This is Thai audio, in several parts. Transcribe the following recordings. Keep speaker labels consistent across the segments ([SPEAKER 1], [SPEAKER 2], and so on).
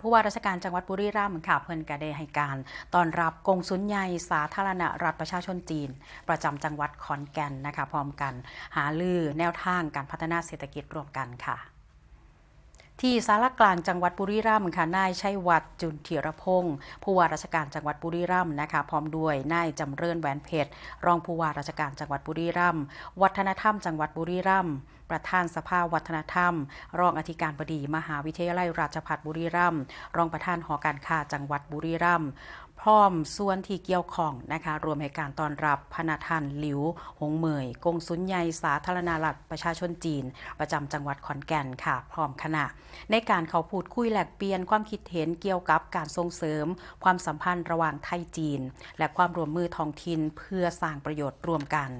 [SPEAKER 1] ผู้ว่าราชการจังหวัดบุรีรัมย์ค่ะเพิ่นกะเดให้การตอนรับกงสุนใหญ่สาธารณรัฐประชาชนจีน ประจำจังหวัดขอนแก่นนะคะพร้อมกัน หาลือแนวทางการพัฒนาเศรษฐกิจร่วมกันค่ะ ที่สารกลางจังหวัดบุรีรัมย์ค่ะนายชัยวัฒน์จุนเทียรพงศ์ผู้ว่าราชการจังหวัดบุรีรัมย์นะคะพร้อมด้วยนายจำเริญแหวนเพชรรองผู้ว่าราชการจังหวัดบุรีรัมย์วัฒนธรรมจังหวัดบุรีรัมย์ประธานสภาวัฒนธรรม รองอธิการบดี มหาวิทยาลัยราชภัฏบุรีรัมย์รองประธานหอการค้าจังหวัดบุรีรัมย์ พร้อมส่วนที่เกี่ยวข้องนะคะรวมให้การต้อนรับพนาทันหลิว หงเหมย กงสุนใหญ่สาธารณรัฐประชาชนจีน ประจำจังหวัดขอนแก่นค่ะ พร้อมคณะ ในการเขาพูดคุยแลกเปลี่ยนความคิดเห็นเกี่ยวกับการส่งเสริม ความสัมพันธ์ระหว่างไทยจีน และความร่วมมือท้องถิ่นเพื่อสร้างประโยชน์ร่วมกัน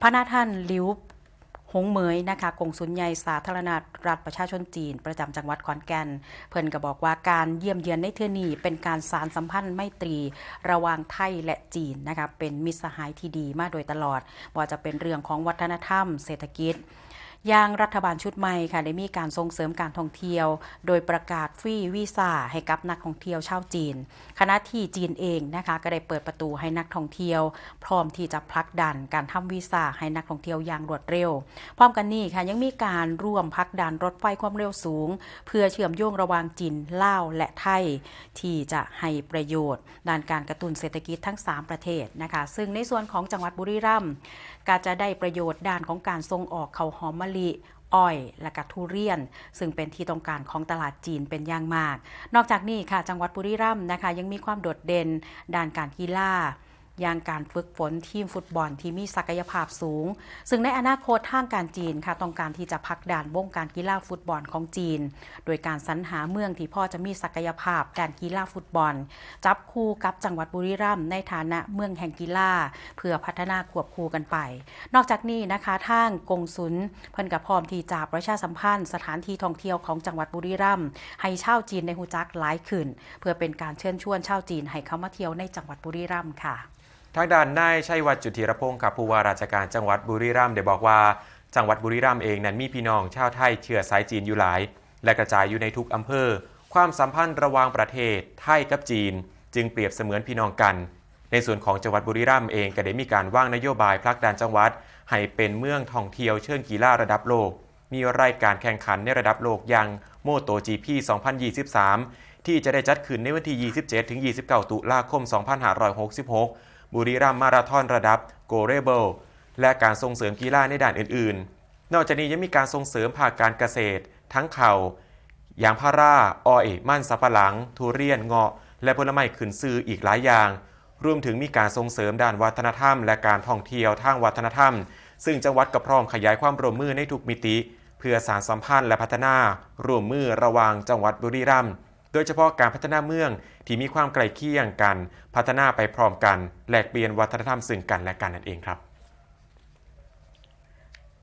[SPEAKER 1] พระนาท่านลิว หงเหมยนะคะกงสุนใหญ่สาธารณรัฐประชาชนจีน ประจำจังหวัดขอนแก่น เพิ่นก็บอกว่าการเยี่ยมเยือนในเทือนี้เป็นการสารสัมพันธ์ไมตรี ระหว่างไทยและจีนนะคะเป็นมิตรสหายที่ดีมาโดยตลอดว่าจะเป็นเรื่องของวัฒนธรรม เศรษฐกิจ ย่างรัฐบาลชุดใหม่ค่ะได้มีการส่งเสริมการท่องเที่ยว โดยประกาศฟรีวีซ่าให้กับนักท่องเที่ยวชาวจีน คณะที่จีนเองนะคะก็ได้เปิดประตูให้นักท่องเที่ยว พร้อมที่จะผลักดันการทำวีซ่าให้นักท่องเที่ยวอย่างรวดเร็ว พร้อมกันนี้ค่ะยังมีการร่วมผลักดันรถไฟความเร็วสูง เพื่อเชื่อมโยงระหว่างจีนลาวและไทย ที่จะให้ประโยชน์ ด้านการกระตุ้นเศรษฐกิจทั้ง 3 ประเทศนะคะ ซึ่งในส่วนของจังหวัดบุรีรัมย์ก็จะได้ประโยชน์ด้านของการส่งออกข้าวหอมมะลิอ้อย และก็ทุเรียน ซึ่งเป็นที่ต้องการของตลาดจีนเป็นอย่างมาก นอกจากนี้ค่ะจังหวัดบุรีรัมย์นะคะ ยังมีความโดดเด่นด้านการกีฬา อย่างการฝึกฝนทีมฟุตบอลที่มีศักยภาพสูง ซึ่งในอนาคตทางการจีนค่ะต้องการที่จะพักด่านวงการกีฬาฟุตบอลของจีน โดยการสรรหาเมืองที่พ่อจะมีศักยภาพด้านกีฬาฟุตบอล จับคู่กับจังหวัดบุรีรัมย์ในฐานะเมืองแห่งกีฬาเพื่อพัฒนาควบคู่กันไป นอกจากนี้นะคะทางกงสุลเพิ่นกับพร้อมที่จะประชาสัมพันธ์ สถานที่ท่องเที่ยวของจังหวัดบุรีรัมย์ให้ชาวจีนในหูจักหลายขึ้น เพื่อเป็นการเชิญชวนชาวจีนให้เข้ามาเที่ยวในจังหวัดบุรีรัมย์ค่ะ
[SPEAKER 2] ทางด้านนายชัยวัฒน์จุธีรพงศ์กับผู้ว่าราชการจังหวัดบุรีรัมย์ได้บอกว่า จังหวัดบุรีรัมย์เองนั้นมีพี่น้องชาวไทยเชื้อสายจีนอยู่หลาย และกระจายอยู่ในทุกอำเภอ ความสัมพันธ์ระหว่างประเทศไทยกับจีน จึงเปรียบเสมือนพี่น้องกัน ในส่วนของจังหวัดบุรีรัมย์เองก็ได้มีการว่างนโยบายพลักดันจังหวัด ให้เป็นเมืองท่องเที่ยวเชิงกีฬาระดับโลก มีรายการแข่งขันในระดับโลกอย่างโมโต GP 2023 ที่จะได้จัดขึ้นในวันที่ 27-29 ตุลาคม 2566 บุรีรัมย์มาราธอนระดับโกเรเบิลและการส่งเสริมกีฬาในด้านอื่นๆ นอกจากนี้ยังมีการส่งเสริมภาคการเกษตร ทั้งเข่ายางพาราอ้อย มั่นสับปะหลัง ทุเรียนเงาะ และผลไม้ขึ้นซื้ออีกหลายอย่าง รวมถึงมีการส่งเสริมด้านวัฒนธรรม และการท่องเที่ยวทางวัฒนธรรม ซึ่งจังหวัดก็พร้อมขยายความร่วมมือในทุกมิติ เพื่อสารสัมพันธ์และพัฒนาร่วมมือระหว่างจังหวัดบุรีรัมย์ โดยเฉพาะการพัฒนาเมืองที่มีความใกล้เคียงกัน พัฒนาไปพร้อมกัน แลกเปลี่ยนวัฒนธรรมซึ่งกันและกันนั่นเองครับ